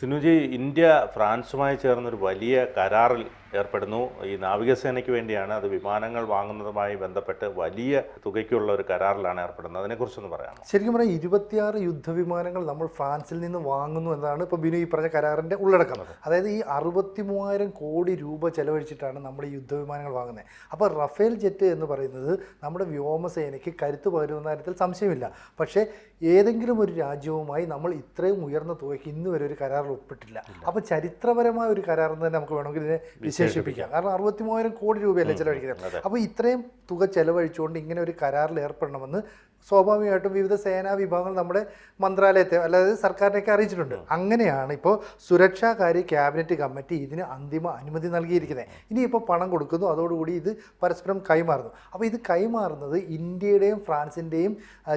Sinuji India ഫ്രാൻസുമായി ചേർന്നൊരു വലിയ കരാറിൽ ഏർപ്പെടുന്നു. ഈ നാവികസേനയ്ക്ക് വേണ്ടിയാണ് അത് വിമാനങ്ങൾ വാങ്ങുന്നതുമായി ബന്ധപ്പെട്ട് വലിയ തുകയ്ക്കുള്ള ഒരു കരാറിലാണ് ഏർപ്പെടുന്നത്. അതിനെക്കുറിച്ചൊന്ന് പറയാം ശരിക്കും പറഞ്ഞാൽ ഇരുപത്തിയാറ് യുദ്ധവിമാനങ്ങൾ നമ്മൾ ഫ്രാൻസിൽ നിന്ന് വാങ്ങുന്നു എന്നാണ് ഇപ്പോൾ ബിനു ഈ പറഞ്ഞ കരാറിന്റെ ഉള്ളടക്കം. അതായത് ഈ അറുപത്തി മൂവായിരം കോടി രൂപ ചെലവഴിച്ചിട്ടാണ് നമ്മൾ ഈ യുദ്ധവിമാനങ്ങൾ വാങ്ങുന്നത്. അപ്പോൾ റഫേൽ ജെറ്റ് എന്ന് പറയുന്നത് നമ്മുടെ വ്യോമസേനയ്ക്ക് കരുത്ത് പകരുന്ന കാര്യത്തിൽ സംശയമില്ല. പക്ഷേ ഏതെങ്കിലും ഒരു രാജ്യവുമായി നമ്മൾ ഇത്രയും ഉയർന്ന തുകയ്ക്ക് ഇന്നുവരെ ഒരു കരാറിൽ ഒപ്പിട്ടില്ല. അപ്പോൾ ചരിത്രപരമായ ഒരു കരാർ എന്ന് തന്നെ നമുക്ക് വേണമെങ്കിൽ ഇതിനെ വിശേഷിപ്പിക്കാം. കാരണം അറുപത്തി മൂവായിരം കോടി രൂപയല്ലേ ചെലവഴിക്കുന്നത്. അപ്പോൾ ഇത്രയും തുക ചെലവഴിച്ചുകൊണ്ട് ഇങ്ങനെ ഒരു കരാറിൽ ഏർപ്പെടണമെന്ന് സ്വാഭാവികമായിട്ടും വിവിധ സേനാ വിഭാഗങ്ങൾ നമ്മുടെ മന്ത്രാലയത്തെ അല്ലാതെ സർക്കാരിനെയൊക്കെ അറിയിച്ചിട്ടുണ്ട്. അങ്ങനെയാണ് ഇപ്പോൾ സുരക്ഷാകാര്യ ക്യാബിനറ്റ് കമ്മിറ്റി ഇതിന് അന്തിമ അനുമതി നൽകിയിരിക്കുന്നത്. ഇനിയിപ്പോൾ പണം കൊടുക്കുന്നു അതോടുകൂടി ഇത് പരസ്പരം കൈമാറുന്നു. അപ്പോൾ ഇത് കൈമാറുന്നത് ഇന്ത്യയുടെയും ഫ്രാൻസിന്റെയും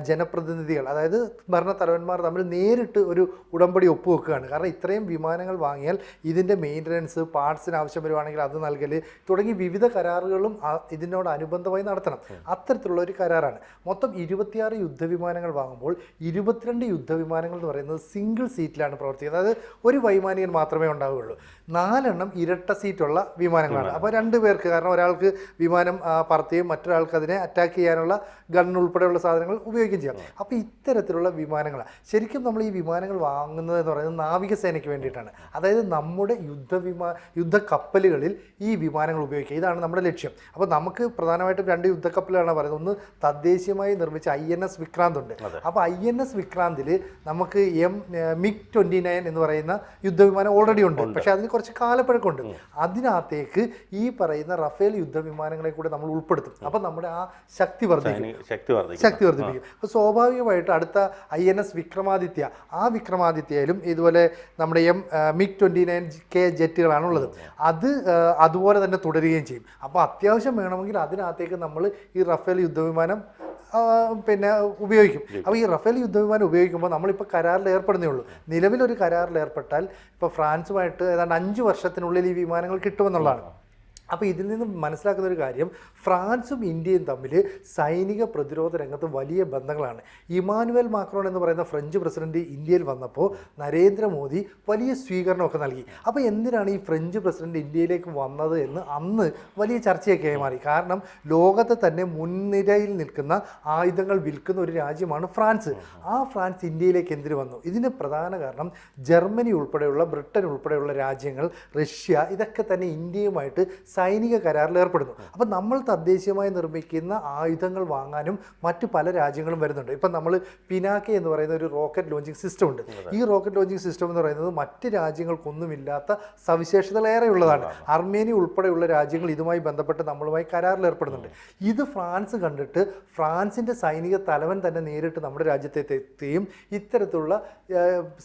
ജനപ്രതിനിധികൾ അതായത് ഭരണത്തലവന്മാർ തമ്മിൽ നേരിട്ട് ഒരു ഉടമ്പടി ഒപ്പുവെക്കുകയാണ്. കാരണം ഇത്രയും വിമാനങ്ങൾ വാങ്ങിയാൽ ഇതിന്റെ മെയിന്റനൻസ് പാർട്സിന് ആവശ്യം വരുവാണെങ്കിൽ അത് നൽകൽ തുടങ്ങി വിവിധ കരാറുകളും ഇതിനോടനുബന്ധമായി നടത്തണം. അത്തരത്തിലുള്ള ഒരു കരാറാണ്. മൊത്തം ഇരുപത്തിയാറ് യുദ്ധവിമാനങ്ങൾ വാങ്ങുമ്പോൾ ഇരുപത്തിരണ്ട് യുദ്ധവിമാനങ്ങൾ എന്ന് പറയുന്നത് സിംഗിൾ സീറ്റിലാണ് പ്രവർത്തിക്കുന്നത്. അതായത് ഒരു വൈമാനികൻ മാത്രമേ ഉണ്ടാവുകയുള്ളൂ. നാലെണ്ണം ഇരട്ട സീറ്റുള്ള വിമാനങ്ങളാണ്. അപ്പോൾ രണ്ട് പേർക്ക് കാരണം ഒരാൾക്ക് വിമാനം പറത്തുകയും മറ്റൊരാൾക്ക് അതിനെ അറ്റാക്ക് ചെയ്യാനുള്ള ഗൺ ഉൾപ്പെടെയുള്ള സാധനങ്ങൾ ഉപയോഗിക്കുകയും ചെയ്യാം. അപ്പോൾ ഇത്തരത്തിലുള്ള വിമാനങ്ങളാണ്. ശരിക്കും നമ്മൾ ഈ വിമാനങ്ങൾ വാങ്ങുന്നത് എന്ന് പറയുന്നത് നാവികസേനയ്ക്ക് വേണ്ടിയിട്ടാണ്. അതായത് നമ്മുടെ യുദ്ധവിമാ യുദ്ധക്കപ്പലുകളിൽ ഈ വിമാനങ്ങൾ ഉപയോഗിക്കുക. ഇതാണ് നമ്മുടെ ലക്ഷ്യം. അപ്പോൾ നമുക്ക് പ്രധാനമായിട്ടും രണ്ട് യുദ്ധക്കപ്പലുകളാണ് പറയുന്നത്. ഒന്ന് തദ്ദേശീയമായി നിർമ്മിച്ച ഐ എൻ എസ് വിക്രാന്ത് ഉണ്ട് അപ്പോൾ ഐ എൻ എസ് വിക്രാന്തിൽ നമുക്ക് എം മിഗ് ട്വന്റി നയൻ എന്ന് പറയുന്ന യുദ്ധവിമാനം ഓൾറെഡി ഉണ്ട്. പക്ഷേ അതിന് കുറച്ച് കാലപ്പഴക്കമുണ്ട്. അതിനകത്തേക്ക് ഈ പറയുന്ന റഫേൽ യുദ്ധവിമാനങ്ങളെ കൂടെ നമ്മൾ ഉൾപ്പെടുത്തും. അപ്പോൾ നമ്മുടെ ആ ശക്തി വർദ്ധിക്കും. ശക്തി വർദ്ധിപ്പിക്കും. അപ്പോൾ സ്വാഭാവികമായിട്ട് അടുത്ത ഐ എൻ എസ് വിക്രമാദിത്യ ആ വിക്രമാദിത്യയിലും ഇതുപോലെ നമ്മുടെ M MiG twenty nine K ജെറ്റുകളാണുള്ളത് അത് അതുപോലെ തന്നെ തുടരുകയും ചെയ്യും. അപ്പോൾ അത്യാവശ്യം വേണമെങ്കിൽ അതിനകത്തേക്ക് നമ്മൾ ഈ റഫേൽ യുദ്ധവിമാനം പിന്നെ ഉപയോഗിക്കും. അപ്പോൾ ഈ റഫേൽ യുദ്ധവിമാനം ഉപയോഗിക്കുമ്പോൾ നമ്മളിപ്പോൾ കരാറിൽ ഏർപ്പെടുന്നേ ഉള്ളൂ നിലവിലൊരു കരാറിൽ ഏർപ്പെട്ടാൽ ഇപ്പോൾ ഫ്രാൻസുമായിട്ട് ഏതാണ്ട് അഞ്ച് വർഷത്തിനുള്ളിൽ ഈ വിമാനങ്ങൾ കിട്ടുമെന്നുള്ളതാണ്. അപ്പോൾ ഇതിൽ നിന്ന് മനസ്സിലാക്കുന്ന ഒരു കാര്യം ഫ്രാൻസും ഇന്ത്യയും തമ്മിൽ സൈനിക പ്രതിരോധ രംഗത്ത് വലിയ ബന്ധങ്ങളാണ്. ഇമാനുവൽ മാക്രോൺ എന്ന് പറയുന്ന ഫ്രഞ്ച് പ്രസിഡന്റ് ഇന്ത്യയിൽ വന്നപ്പോൾ നരേന്ദ്രമോദി വലിയ സ്വീകരണമൊക്കെ നൽകി. അപ്പോൾ എന്തിനാണ് ഈ ഫ്രഞ്ച് പ്രസിഡന്റ് ഇന്ത്യയിലേക്ക് വന്നത് എന്ന് അന്ന് വലിയ ചർച്ചയൊക്കെ മാറി. കാരണം ലോകത്തെ തന്നെ മുൻനിരയിൽ നിൽക്കുന്ന ആയുധങ്ങൾ വിൽക്കുന്ന ഒരു രാജ്യമാണ് ഫ്രാൻസ്. ആ ഫ്രാൻസ് ഇന്ത്യയിലേക്ക് എന്തിനു വന്നു? ഇതിന് പ്രധാന കാരണം ജർമ്മനി ഉൾപ്പെടെയുള്ള ബ്രിട്ടൻ ഉൾപ്പെടെയുള്ള രാജ്യങ്ങൾ റഷ്യ ഇതൊക്കെ തന്നെ ഇന്ത്യയുമായിട്ട് സൈനിക കരാറിൽ ഏർപ്പെടുന്നു. അപ്പം നമ്മൾ തദ്ദേശീയമായി നിർമ്മിക്കുന്ന ആയുധങ്ങൾ വാങ്ങാനും മറ്റു പല രാജ്യങ്ങളും വരുന്നുണ്ട്. ഇപ്പം നമ്മൾ പിനാക്കെ എന്ന് പറയുന്ന ഒരു റോക്കറ്റ് ലോഞ്ചിങ് സിസ്റ്റം ഉണ്ട്. ഈ റോക്കറ്റ് ലോഞ്ചിങ് സിസ്റ്റം എന്ന് പറയുന്നത് മറ്റ് രാജ്യങ്ങൾക്കൊന്നുമില്ലാത്ത സവിശേഷതകൾ ഏറെയുള്ളതാണ് അർമേനിയ ഉൾപ്പെടെയുള്ള രാജ്യങ്ങൾ ഇതുമായി ബന്ധപ്പെട്ട് നമ്മളുമായി കരാറിൽ ഏർപ്പെടുന്നുണ്ട്. ഇത് ഫ്രാൻസ് കണ്ടിട്ട് ഫ്രാൻസിന്റെ സൈനിക തലവൻ തന്നെ നേരിട്ട് നമ്മുടെ രാജ്യത്തെ എത്തുകയും ഇത്തരത്തിലുള്ള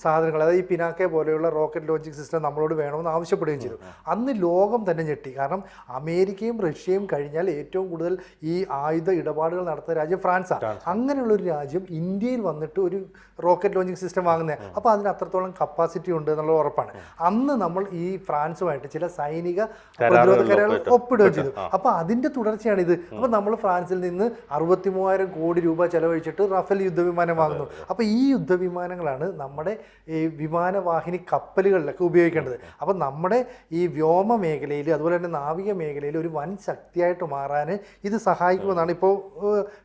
സാധനങ്ങൾ അതായത് ഈ പിനാക്കെ പോലെയുള്ള റോക്കറ്റ് ലോഞ്ചിങ് സിസ്റ്റം നമ്മളോട് വേണമെന്ന് ആവശ്യപ്പെടുകയും ചെയ്തു. അന്ന് ലോകം തന്നെ ഞെട്ടി. കാരണം അമേരിക്കയും റഷ്യയും കഴിഞ്ഞാൽ ഏറ്റവും കൂടുതൽ ഈ ആയുധ ഇടപാടുകൾ നടത്തുന്ന രാജ്യം ഫ്രാൻസാണ് അങ്ങനെയുള്ള ഒരു രാജ്യം ഇന്ത്യയിൽ വന്നിട്ട് ഒരു റോക്കറ്റ് ലോഞ്ചിങ് സിസ്റ്റം വാങ്ങുന്നത് അപ്പോൾ അതിന് അത്രത്തോളം കപ്പാസിറ്റി ഉണ്ട് എന്നുള്ള ഉറപ്പാണ്. അന്ന് നമ്മൾ ഈ ഫ്രാൻസുമായിട്ട് ചില സൈനിക പ്രതിരോധ കരാറുകൾ ഒപ്പിടുകയും ചെയ്തു. അപ്പോൾ അതിന്റെ തുടർച്ചയാണ് ഇത്. അപ്പോൾ നമ്മൾ ഫ്രാൻസിൽ നിന്ന് അറുപത്തി മൂവായിരം കോടി രൂപ ചെലവഴിച്ചിട്ട് റഫേൽ യുദ്ധവിമാനം വാങ്ങുന്നു. അപ്പോൾ ഈ യുദ്ധവിമാനങ്ങളാണ് നമ്മുടെ ഈ വിമാനവാഹിനി കപ്പലുകളിലൊക്കെ ഉപയോഗിക്കേണ്ടത്. അപ്പോൾ നമ്മുടെ ഈ വ്യോമ മേഖലയിൽ അതുപോലെ തന്നെ നാവിക മേഖലയിൽ ഒരു വൻ ശക്തിയായിട്ട് മാറാൻ ഇത് സഹായിക്കുമെന്നാണ് ഇപ്പോൾ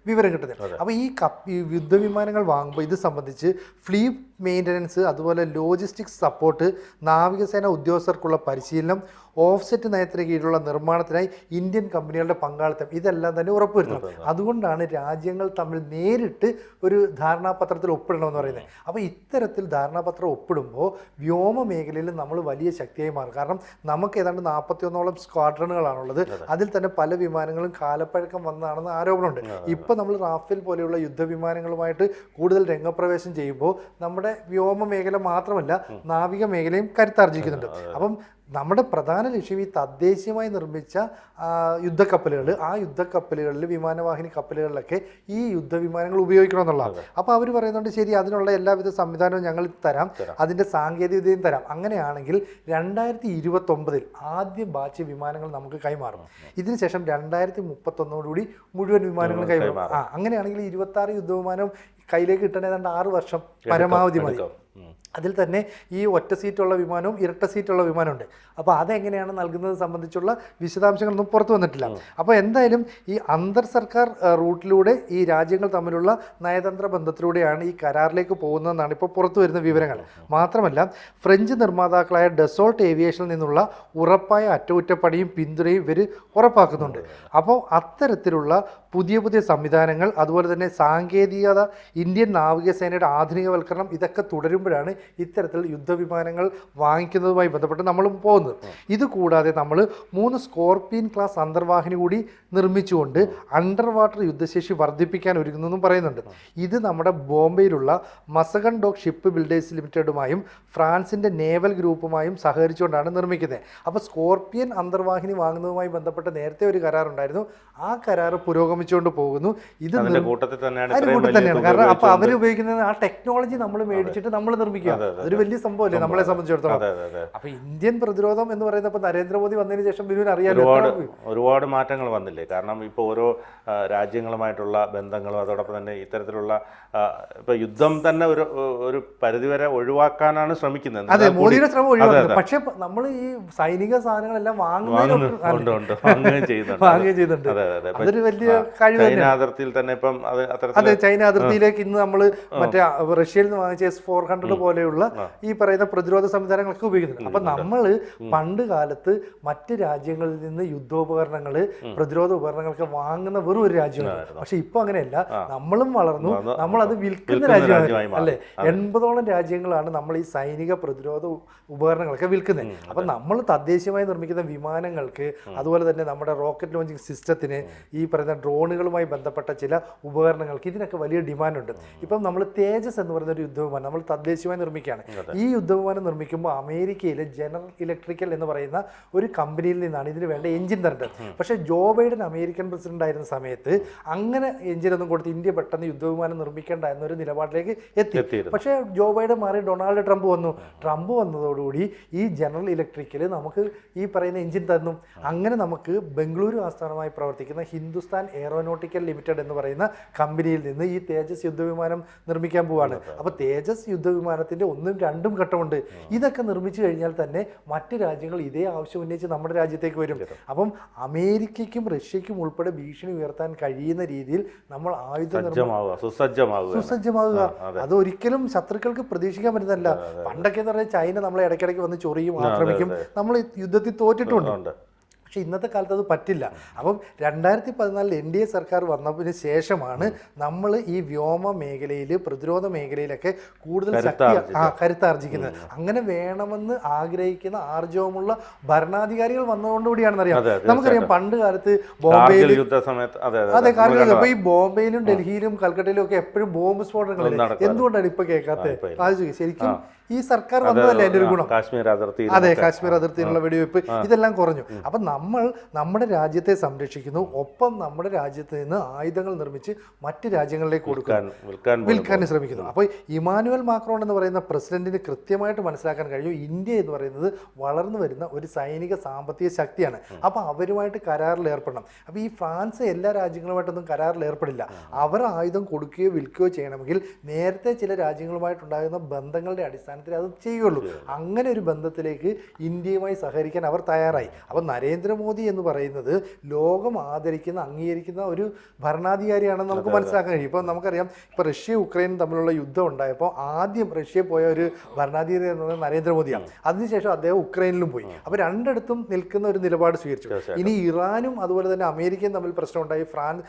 വിവരം കിട്ടുന്നത്. അപ്പോൾ ഈ കപ്പ് യുദ്ധവിമാനങ്ങൾ വാങ്ങുമ്പോൾ ഇത് സംബന്ധിച്ച് ഫ്ലീറ്റ് മെയിന്റനൻസ് അതുപോലെ ലോജിസ്റ്റിക്സ് സപ്പോർട്ട് നാവികസേന ഉദ്യോഗസ്ഥർക്കുള്ള പരിശീലനം ഓഫ്സെറ്റ് നയത്തിന് കീഴിലുള്ള നിർമ്മാണത്തിനായി ഇന്ത്യൻ കമ്പനികളുടെ പങ്കാളിത്തം ഇതെല്ലാം തന്നെ ഉറപ്പുവരുത്തണം. അതുകൊണ്ടാണ് രാജ്യങ്ങൾ തമ്മിൽ നേരിട്ട് ഒരു ധാരണാപത്രത്തിൽ ഒപ്പിടണമെന്ന് പറയുന്നത്. അപ്പോൾ ഇത്തരത്തിൽ ധാരണാപത്രം ഒപ്പിടുമ്പോൾ വ്യോമ മേഖലയിൽ നമ്മൾ വലിയ ശക്തിയായി മാറും. കാരണം നമുക്ക് ഏതാണ്ട് നാൽപ്പത്തിയൊന്നോളം സ്ക്വാഡ്രണുകളാണുള്ളത്. അതിൽ തന്നെ പല വിമാനങ്ങളും കാലപ്പഴക്കം വന്നതാണെന്ന് ആരോപണമുണ്ട്. ഇപ്പോൾ നമ്മൾ റാഫേൽ പോലെയുള്ള യുദ്ധവിമാനങ്ങളുമായിട്ട് കൂടുതൽ രംഗപ്രവേശം ചെയ്യുമ്പോൾ നമ്മുടെ വ്യോമ മേഖല മാത്രമല്ല നാവിക മേഖലയും കരുത്താർജിക്കുന്നുണ്ട്. അപ്പം നമ്മുടെ പ്രധാന ലക്ഷ്യം ഈ തദ്ദേശീയമായി നിർമ്മിച്ച യുദ്ധക്കപ്പലുകൾ ആ യുദ്ധക്കപ്പലുകളിൽ വിമാനവാഹിനി കപ്പലുകളിലൊക്കെ ഈ യുദ്ധവിമാനങ്ങൾ ഉപയോഗിക്കണം എന്നുള്ളതാണ് അപ്പോൾ അവർ പറയുന്നുണ്ട് ശരി അതിനുള്ള എല്ലാവിധ സംവിധാനവും ഞങ്ങൾ തരാം. അതിന്റെ സാങ്കേതികതയും തരാം. അങ്ങനെയാണെങ്കിൽ രണ്ടായിരത്തി ഇരുപത്തൊമ്പതിൽ ആദ്യ ബാച്ച് വിമാനങ്ങൾ നമുക്ക് കൈമാറും. ഇതിനുശേഷം രണ്ടായിരത്തി മുപ്പത്തൊന്നോടുകൂടി മുഴുവൻ വിമാനങ്ങൾ കൈമാറും. ആ അങ്ങനെയാണെങ്കിൽ ഇരുപത്തി ആറ് യുദ്ധവിമാനം കയ്യിലേക്ക് കിട്ടണേ ഏതാണ്ട് ആറ് വർഷം പരമാവധി മതി. അതിൽ തന്നെ ഈ ഒറ്റ സീറ്റുള്ള വിമാനവും ഇരട്ട സീറ്റുള്ള വിമാനമുണ്ട് അപ്പോൾ അതെങ്ങനെയാണ് നൽകുന്നത് സംബന്ധിച്ചുള്ള വിശദാംശങ്ങളൊന്നും പുറത്തു വന്നിട്ടില്ല. അപ്പോൾ എന്തായാലും ഈ അന്തർ സർക്കാർ റൂട്ടിലൂടെ ഈ രാജ്യങ്ങൾ തമ്മിലുള്ള നയതന്ത്ര ബന്ധത്തിലൂടെയാണ് ഈ കരാറിലേക്ക് പോകുന്നതെന്നാണ് ഇപ്പോൾ പുറത്തു വരുന്ന വിവരങ്ങൾ. മാത്രമല്ല ഫ്രഞ്ച് നിർമ്മാതാക്കളായ ഡെസോൾട്ട് ഏവിയേഷനിൽ നിന്നുള്ള ഉറപ്പായ അറ്റകുറ്റപ്പണിയും പിന്തുണയും ഇവർ ഉറപ്പാക്കുന്നുണ്ട്. അപ്പോൾ അത്തരത്തിലുള്ള പുതിയ പുതിയ സംവിധാനങ്ങൾ അതുപോലെ തന്നെ സാങ്കേതികത ഇന്ത്യൻ നാവികസേനയുടെ ആധുനികവൽക്കരണം ഇതൊക്കെ തുടരുമ്പോഴാണ് ഇത്തരത്തിൽ യുദ്ധവിമാനങ്ങൾ വാങ്ങിക്കുന്നതുമായി ബന്ധപ്പെട്ട് നമ്മൾ പോകുന്നത്. ഇത് കൂടാതെ നമ്മൾ മൂന്ന് സ്കോർപിയൻ ക്ലാസ് അന്തർവാഹിനി കൂടി നിർമ്മിച്ചുകൊണ്ട് അണ്ടർ വാട്ടർ യുദ്ധശേഷി വർദ്ധിപ്പിക്കാൻ ഒരുങ്ങുന്നതും പറയുന്നുണ്ട്. ഇത് നമ്മുടെ ബോംബെയിലുള്ള മസഗൺ ഡോക് ഷിപ്പ് ബിൽഡേഴ്സ് ലിമിറ്റഡുമായും ഫ്രാൻസിന്റെ നേവൽ ഗ്രൂപ്പുമായും സഹകരിച്ചുകൊണ്ടാണ് നിർമ്മിക്കുന്നത്. അപ്പോൾ സ്കോർപിയൻ അന്തർവാഹിനി വാങ്ങുന്നതുമായി ബന്ധപ്പെട്ട് നേരത്തെ ഒരു കരാറുണ്ടായിരുന്നു ആ കരാർ പുരോഗമിച്ചുകൊണ്ട് പോകുന്നു. ഇത് കൂട്ടത്തിൽ തന്നെയാണ് കാരണം അപ്പോൾ അവർ ഉപയോഗിക്കുന്നത് ആ ടെക്നോളജി നമ്മൾ മേടിച്ചിട്ട് നമ്മൾ നിർമ്മിക്കുക അതൊരു വലിയ സംഭവമല്ലേ നമ്മളെ സംബന്ധിച്ചിടത്തോളം. അപ്പൊ ഇന്ത്യൻ പ്രതിരോധം എന്ന് പറയുന്നത് ഇപ്പൊ നരേന്ദ്രമോദി വന്നതിന് ശേഷം ബിനുവിന് അറിയാലോ ഒരുപാട് ഒരുപാട് മാറ്റങ്ങൾ വന്നില്ലേ? കാരണം ഇപ്പോൾ ഓരോ രാജ്യങ്ങളുമായിട്ടുള്ള ബന്ധങ്ങളും അതോടൊപ്പം തന്നെ ഇത്തരത്തിലുള്ള ഇപ്പൊ യുദ്ധം തന്നെ ഒരു ഒരു പരിധിവരെ ഒഴിവാക്കാനാണ് ശ്രമിക്കുന്നത്. അതെ മോദിയുടെ ശ്രമം ഒഴിവാക്കുന്നത്. പക്ഷെ നമ്മൾ ഈ സൈനിക സാധനങ്ങളെല്ലാം വാങ്ങുന്നുണ്ട് വാങ്ങുകയും ചെയ്യുന്നുണ്ട്. വാങ്ങുകയും ചെയ്യുന്നുണ്ട്. അതെ അതെ അതെ. അതൊരു വലിയ കഴിവ് ചൈന അതിർത്തിയിൽ തന്നെ ഇപ്പം അത് അതെ ചൈന അതിർത്തിയിലേക്ക് ഇന്ന് നമ്മൾ മറ്റേ റഷ്യയിൽ നിന്ന് വാങ്ങിച്ച എസ് ഫോർ ഹൺഡ്രഡ് പോലെയുള്ള ഈ പറയുന്ന പ്രതിരോധ സംവിധാനങ്ങളൊക്കെ ഉപയോഗിക്കുന്നുണ്ട്. അപ്പൊ നമ്മൾ പണ്ട് കാലത്ത് മറ്റ് രാജ്യങ്ങളിൽ നിന്ന് യുദ്ധോപകരണങ്ങൾ പ്രതിരോധ ഉപകരണങ്ങളൊക്കെ വാങ്ങുന്ന വെറും ഒരു രാജ്യമാണ്. പക്ഷെ ഇപ്പൊ അങ്ങനെയല്ല. നമ്മളും വളർന്നു. നമ്മൾ അത് വിൽക്കുന്ന രാജ്യമാണ്. അല്ലെ? എൺപതോളം രാജ്യങ്ങളാണ് നമ്മൾ ഈ സൈനിക പ്രതിരോധ ഉപകരണങ്ങളൊക്കെ വിൽക്കുന്നത്. അപ്പൊ നമ്മൾ തദ്ദേശീയമായി നിർമ്മിക്കുന്ന വിമാനങ്ങൾക്ക് അതുപോലെ തന്നെ നമ്മുടെ റോക്കറ്റ് ലോഞ്ചിങ് സിസ്റ്റത്തിന് ഈ പറയുന്ന ഡ്രോണുകളുമായി ബന്ധപ്പെട്ട ചില ഉപകരണങ്ങൾക്ക് ഇതിനൊക്കെ വലിയ ഡിമാൻഡ് ഉണ്ട്. ഇപ്പം നമ്മൾ തേജസ് എന്ന് പറയുന്ന ഒരു യുദ്ധവിമാനം നമ്മൾ തദ്ദേശീയമായി നിർമ്മിക്കുകയാണ്. ഈ യുദ്ധവിമാനം നിർമ്മിക്കുമ്പോൾ അമേരിക്കയിലെ ജനറൽ ഇലക്ട്രിക്കൽ എന്ന് പറയുന്ന ഒരു കമ്പനിയിൽ നിന്നാണ് ഇതിന് വേണ്ട എഞ്ചിൻ തരേണ്ടത്. പക്ഷേ ജോ ബൈഡൻ അമേരിക്കൻ പ്രസിഡന്റ് ആയിരുന്ന സമയത്ത് അങ്ങനെ എഞ്ചിനൊന്നും കൊടുത്ത് ഇന്ത്യ പെട്ടെന്ന് യുദ്ധവിമാനം നിർമ്മിക്കേണ്ട എന്നൊരു നിലപാടിലേക്ക് എത്തി. പക്ഷേ ജോ ബൈഡൻ മാറി ഡൊണാൾഡ് ട്രംപ് വന്നു. ട്രംപ് വന്നതോടുകൂടി ഈ ജനറൽ ഇലക്ട്രിക്കൽ നമുക്ക് ഈ പറയുന്ന എഞ്ചിൻ തന്നു. അങ്ങനെ നമുക്ക് ബംഗളൂരു ആസ്ഥാനമായി പ്രവർത്തിക്കുന്ന ഹിന്ദുസ്ഥാൻ എയറോനോട്ടിക്കൽ ലിമിറ്റഡ് എന്ന് പറയുന്ന കമ്പനിയിൽ നിന്ന് ഈ തേജസ് യുദ്ധവിമാനം നിർമ്മിക്കാൻ പോവാണ്. അപ്പോൾ തേജസ് യുദ്ധവിമാനത്തിന്റെ ഒന്നും രണ്ടും ഘട്ടമുണ്ട്. ഇതൊക്കെ നിർമ്മിച്ചു കഴിഞ്ഞാൽ തന്നെ മറ്റ് രാജ്യങ്ങൾ ഇതേ ആവശ്യം ഉന്നയിച്ച് നമ്മുടെ രാജ്യത്തേക്ക് വരും. അപ്പം അമേരിക്കയ്ക്കും റഷ്യയ്ക്കും ഉൾപ്പെടെ ഭീഷണി ഉയർത്താൻ കഴിയുന്ന രീതിയിൽ നമ്മൾ ആയുധ സുസജ്ജമാകുക അതൊരിക്കലും അത്. ഒരിക്കലും ശത്രുക്കൾക്ക് പ്രതീക്ഷിക്കാൻ പറ്റുന്നതല്ല. പണ്ടൊക്കെ എന്ന് പറഞ്ഞാൽ ചൈന നമ്മളെ ഇടയ്ക്കിടയ്ക്ക് വന്ന് ചൊറിയും ആക്രമിക്കും. നമ്മൾ യുദ്ധത്തിൽ തോറ്റിട്ടുണ്ട്. പക്ഷെ ഇന്നത്തെ കാലത്ത് അത് പറ്റില്ല. അപ്പം രണ്ടായിരത്തി പതിനാലിൽ എൻ ഡി എ സർക്കാർ വന്നതിന് ശേഷമാണ് നമ്മൾ ഈ വ്യോമ മേഖലയിൽ പ്രതിരോധ മേഖലയിലൊക്കെ കൂടുതൽ ശക്തി ആ കരുത്താർജിക്കുന്നത് അങ്ങനെ വേണമെന്ന് ആഗ്രഹിക്കുന്ന ആർജവമുള്ള ഭരണാധികാരികൾ വന്നതുകൊണ്ടുകൂടിയാണെന്ന് അറിയാം അതെ, അതെ, നമുക്കറിയാം പണ്ട് കാലത്ത് ബോംബെയിൽ അതെ കാരണം അപ്പൊ ഈ ബോംബെയിലും ഡൽഹിയിലും കൽക്കട്ടയിലും ഒക്കെ എപ്പോഴും ബോംബ് സ്ഫോടനങ്ങളല്ലേ എന്തുകൊണ്ടാണ് ഇപ്പൊ കേൾക്കാത്തത്? ശരിക്കും ഈ സർക്കാർ വന്നതല്ലേ അതിന്റെ ഒരു ഗുണം? കാശ്മീർ അതിർത്തി അതെ കാശ്മീർ അതിർത്തിയിലുള്ള വെടിവെപ്പ് ഇതെല്ലാം കുറഞ്ഞു. അപ്പം നമ്മൾ നമ്മുടെ രാജ്യത്തെ സംരക്ഷിക്കുന്നു ഒപ്പം നമ്മുടെ രാജ്യത്ത് നിന്ന് ആയുധങ്ങൾ നിർമ്മിച്ച് മറ്റ് രാജ്യങ്ങളിലേക്ക് കൊടുക്കാൻ വിൽക്കാൻ ശ്രമിക്കുന്നു. അപ്പോൾ ഇമാനുവൽ മാക്രോൺ എന്ന് പറയുന്ന പ്രസിഡന്റിന് കൃത്യമായിട്ട് മനസ്സിലാക്കാൻ കഴിയും. ഇന്ത്യ എന്ന് പറയുന്നത് വളർന്നു വരുന്ന ഒരു സൈനിക സാമ്പത്തിക ശക്തിയാണ്. അപ്പോൾ അവരുമായിട്ട് കരാറിൽ ഏർപ്പെടണം. അപ്പോൾ ഈ ഫ്രാൻസ് എല്ലാ രാജ്യങ്ങളുമായിട്ടൊന്നും കരാറിൽ ഏർപ്പെടില്ല. അവർ ആയുധം കൊടുക്കുകയോ വിൽക്കുകയോ ചെയ്യണമെങ്കിൽ നേരത്തെ ചില രാജ്യങ്ങളുമായിട്ടുണ്ടാകുന്ന ബന്ധങ്ങളുടെ അടിസ്ഥാനത്തിൽ അത് ചെയ്യുള്ളൂ. അങ്ങനെ ഒരു ബന്ധത്തിലേക്ക് ഇന്ത്യയുമായി സഹകരിക്കാൻ അവർ തയ്യാറായി. അപ്പോൾ നരേന്ദ്രമോദി എന്ന് പറയുന്നത് ലോകം ആദരിക്കുന്ന അംഗീകരിക്കുന്ന ഒരു ഭരണാധികാരിയാണെന്ന് നമുക്ക് മനസ്സിലാക്കാൻ കഴിയും. ഇപ്പോൾ നമുക്കറിയാം ഇപ്പോൾ റഷ്യ ഉക്രൈനും തമ്മിലുള്ള യുദ്ധം ഉണ്ടായപ്പോൾ ആദ്യം റഷ്യ പോയ ഒരു ഭരണാധികാരി എന്ന് പറയുന്നത് നരേന്ദ്രമോദിയാണ്. അതിനുശേഷം അദ്ദേഹം ഉക്രൈനിലും പോയി. അപ്പോൾ രണ്ടിടത്തും നിൽക്കുന്ന ഒരു നിലപാട് സ്വീകരിച്ചു. ഇനി ഇറാനും അതുപോലെ തന്നെ അമേരിക്കയും തമ്മിൽ പ്രശ്നമുണ്ടായി. ഫ്രാൻസ്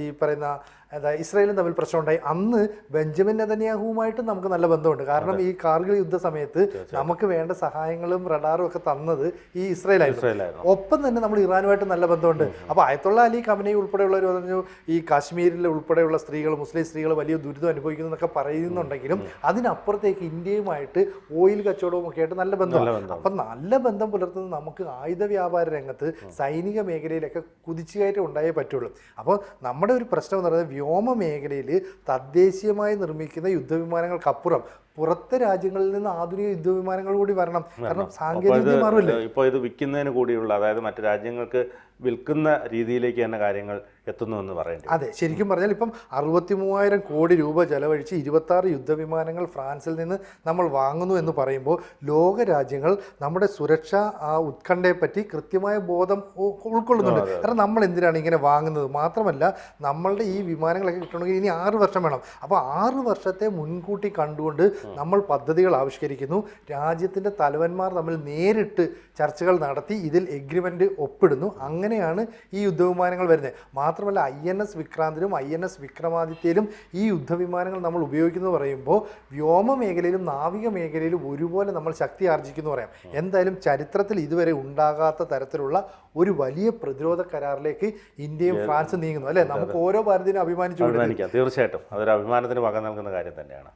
ഈ പറയുന്ന എന്താ ഇസ്രായേലും തമ്മിൽ പ്രശ്നമുണ്ടായി. അന്ന് ബെഞ്ചമിൻ നെതന്യാഹുവുമായിട്ട് നമുക്ക് നല്ല ബന്ധമുണ്ട്. കാരണം ഈ കാർഗിൽ യുദ്ധ സമയത്ത് നമുക്ക് വേണ്ട സഹായങ്ങളും റഡാറും ഒക്കെ തന്നത് ഈ ഇസ്രായേലായിരുന്നു. ഒപ്പം തന്നെ നമ്മൾ ഇറാനുമായിട്ട് നല്ല ബന്ധമുണ്ട്. അപ്പോൾ ആയത്തുള്ള അലി കമനയി ഉൾപ്പെടെയുള്ളവർ പറഞ്ഞു ഈ കാശ്മീരിലെ ഉൾപ്പെടെയുള്ള സ്ത്രീകൾ മുസ്ലിം സ്ത്രീകൾ വലിയ ദുരിതം അനുഭവിക്കുന്നു എന്നൊക്കെ പറയുന്നുണ്ടെങ്കിലും അതിനപ്പുറത്തേക്ക് ഇന്ത്യയുമായിട്ട് ഓയിൽ കച്ചവടവും ഒക്കെ ആയിട്ട് നല്ല ബന്ധമാണ്. ബന്ധം. അപ്പം നല്ല ബന്ധം പുലർത്തുന്ന നമുക്ക് ആയുധ വ്യാപാര രംഗത്ത് സൈനിക മേഖലയിലൊക്കെ കുതിച്ചുകയറ്റം ഉണ്ടായേ പറ്റുള്ളൂ. അപ്പോൾ നമ്മുടെ ഒരു പ്രശ്നം എന്ന് പറയുന്നത് വ്യോമ മേഖലയിൽ തദ്ദേശീയമായി നിർമ്മിക്കുന്ന യുദ്ധവിമാനങ്ങൾക്കപ്പുറം പുറത്തെ രാജ്യങ്ങളിൽ നിന്ന് ആധുനിക യുദ്ധവിമാനങ്ങൾ കൂടി വരണം. കാരണം സാങ്കേതിക ഇപ്പോൾ ഇത് വിൽക്കുന്നതിന് കൂടിയുള്ള അതായത് മറ്റു രാജ്യങ്ങൾക്ക് വിൽക്കുന്ന രീതിയിലേക്ക് തന്നെ കാര്യങ്ങൾ എത്തുന്നു എന്ന് പറയുന്നത് അതെ ശരിക്കും പറഞ്ഞാൽ ഇപ്പം അറുപത്തി മൂവായിരം കോടി രൂപ ചെലവഴിച്ച് ഇരുപത്തി ആറ് യുദ്ധവിമാനങ്ങൾ ഫ്രാൻസിൽ നിന്ന് നമ്മൾ വാങ്ങുന്നു എന്ന് പറയുമ്പോൾ ലോക രാജ്യങ്ങൾ നമ്മുടെ സുരക്ഷാ ആ ഉത്കണ്ഠയെപ്പറ്റി കൃത്യമായ ബോധം ഉൾക്കൊള്ളുന്നുണ്ട്. കാരണം നമ്മൾ എന്തിനാണ് ഇങ്ങനെ വാങ്ങുന്നത്? മാത്രമല്ല നമ്മളുടെ ഈ വിമാനങ്ങളൊക്കെ കിട്ടണമെങ്കിൽ ഇനി ആറ് വർഷം വേണം. അപ്പോൾ ആറ് വർഷത്തെ മുൻകൂട്ടി കണ്ടുകൊണ്ട് നമ്മൾ പദ്ധതികൾ ആവിഷ്കരിക്കുന്നു. രാജ്യത്തിന്റെ തലവന്മാർ തമ്മിൽ നേരിട്ട് ചർച്ചകൾ നടത്തി ഇതിൽ എഗ്രിമെന്റ് ഒപ്പിടുന്നു. അങ്ങനെയാണ് ഈ യുദ്ധവിമാനങ്ങൾ വരുന്നത്. മാത്രമല്ല ഐ എൻ എസ് വിക്രാന്തിലും ഐ എൻ എസ് വിക്രമാദിത്യയിലും ഈ യുദ്ധവിമാനങ്ങൾ നമ്മൾ ഉപയോഗിക്കുന്നു പറയുമ്പോൾ വ്യോമ മേഖലയിലും നാവിക മേഖലയിലും ഒരുപോലെ നമ്മൾ ശക്തി ആർജിക്കുന്നു പറയാം. എന്തായാലും ചരിത്രത്തിൽ ഇതുവരെ ഉണ്ടാകാത്ത തരത്തിലുള്ള ഒരു വലിയ പ്രതിരോധ കരാറിലേക്ക് ഇന്ത്യയും ഫ്രാൻസും നീങ്ങുന്നു. അല്ലേ? നമുക്ക് ഓരോ ഭാരതീയനും അഭിമാനിച്ചു തീർച്ചയായിട്ടും. അതൊരു അഭിമാനത്തിന് വക നൽകുന്ന കാര്യം തന്നെയാണ്.